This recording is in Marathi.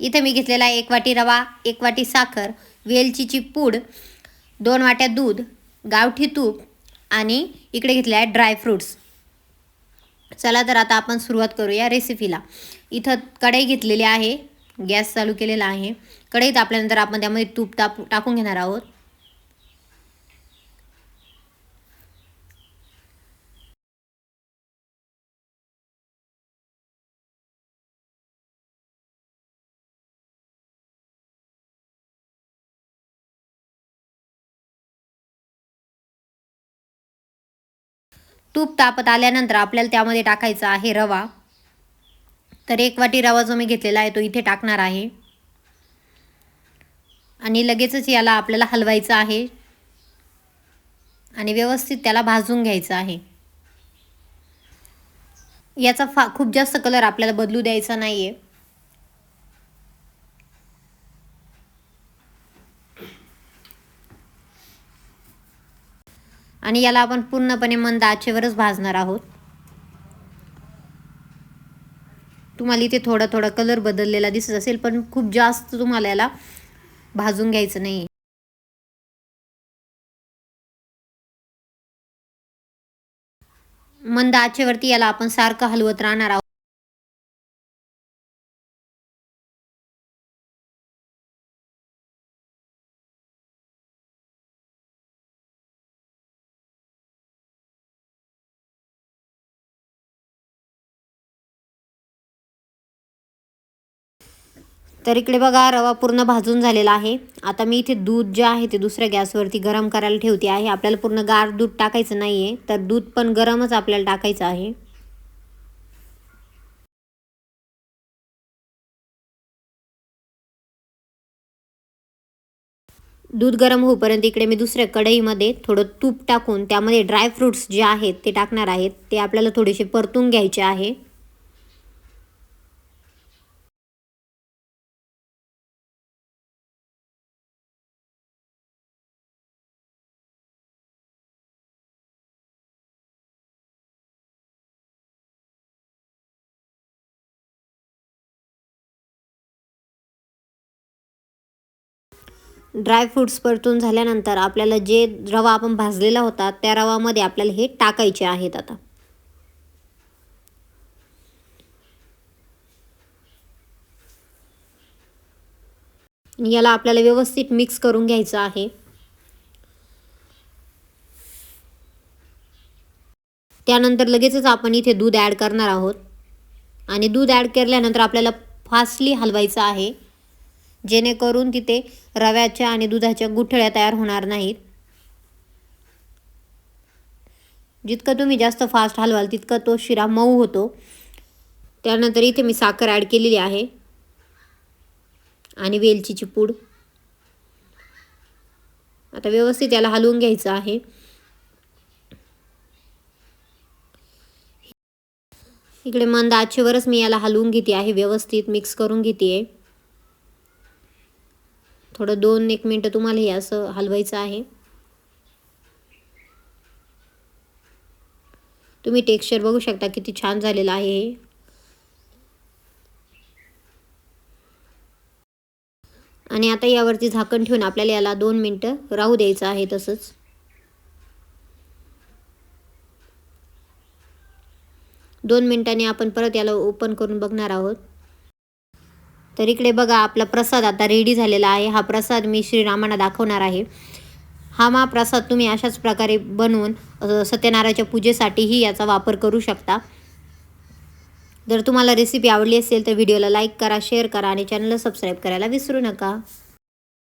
इथे मी घेतलेला आहे एक वाटी रवा एक वाटी साखर वेलचीची पूड दोन वाट्या दूध गावठी तूप आणि इकडे घेतले आहे ड्रायफ्रूट्स चला तर आता आपण सुरुवात करूया रेसिपीला. इथं कढई घेतलेली आहे गॅस चालू केलेला आहे. कढईत आपल्यानंतर आपण त्यामध्ये तूप ताप टाकून घेणार आहोत. तूप तापत आल्यानंतर आपल्याला त्यामध्ये टाकायचा आहे रवा. तर एक वाटी रवा जो मी घेतलेला आहे तो इथे टाकणार आहे. आणि लगेचच याला आपल्याला हलवायचं आहे. आणि व्यवस्थित त्याला भाजून घ्यायचं आहे. याचा फा खूप जास्त कलर आपल्याला बदलू द्यायचा नाही आहे आणि याला आपण पूर्णपणे मंद आचेवरच भाजणार आहोत. तुम्हाला इथे थोडा थोडा कलर बदललेला दिसत असेल पण खूप जास्त तुम्हाला याला भाजून घ्यायचं नाही मंद आचेवरती याला आपण सारखं हलवत राहणार आहोत. तर इकडे बघा रवा पूर्ण भाजून झालेला आहे. आता मी इथे दूध जे आहे ते दुसऱ्या गॅसवरती गरम करायला ठेवते आहे. आपल्याला पूर्ण गार दूध टाकायचं नाही आहे तर दूध पण गरमच आपल्याला टाकायचं आहे. दूध गरम होईपर्यंत इकडे मी दुसऱ्या कढईमध्ये थोडं तूप टाकून त्यामध्ये ड्रायफ्रुट्स जे आहेत ते टाकणार आहेत ते आपल्याला थोडेसे परतून घ्यायचे आहे. ड्रायफ्रूट्स परतून झाल्यानंतर आपल्याला जे रवा आपण भाजलेला होता त्या रवामध्ये आपल्याला हे टाकायचे आहेत आता. याला आपल्याला व्यवस्थित मिक्स करून घ्यायचं आहे. त्यानंतर लगेचच आपण इथे दूध ॲड करणार आहोत. आणि दूध ॲड केल्यानंतर आपल्याला फास्टली हलवायचं आहे. जेणेकरून तिथे रव्याच्या आणि दुधाच्या गुठळ्या तयार होणार नाहीत. जितकं तुम्ही जास्त फास्ट हलवाल तितकं तो शिरा मऊ होतो. त्यानंतर इथे मी साखर ॲड केलेली आहे. आणि वेलचीची पूड. आता व्यवस्थित याला हलवून घ्यायचं आहे. इकडे मंद आचेवरच मी याला हलवून घेते आहे व्यवस्थित मिक्स करून घेते आहे. थोडं दोन एक मिनटं तुम्हाला हे असं हलवायचं आहे. तुम्ही टेक्स्चर बघू शकता किती छान झालेलं आहे हे. आणि आता यावरती झाकण ठेवून आपल्याला याला दोन मिनटं राहू द्यायचं आहे तसंच. दोन मिनिटांनी आपण परत याला ओपन करून बघणार आहोत. तर इकडे बघा आपला प्रसाद आता रेडी झालेला आहे. हा प्रसाद मी श्रीरामांना दाखवणार आहे. हा महाप्रसाद तुम्ही अशाच प्रकारे बनवून सत्यनारायणाच्या पूजेसाठीही याचा वापर करू शकता. जर तुम्हाला रेसिपी आवडली असेल तर व्हिडिओला लाईक करा शेअर करा आणि चॅनलला सबस्क्राईब करायला विसरू नका.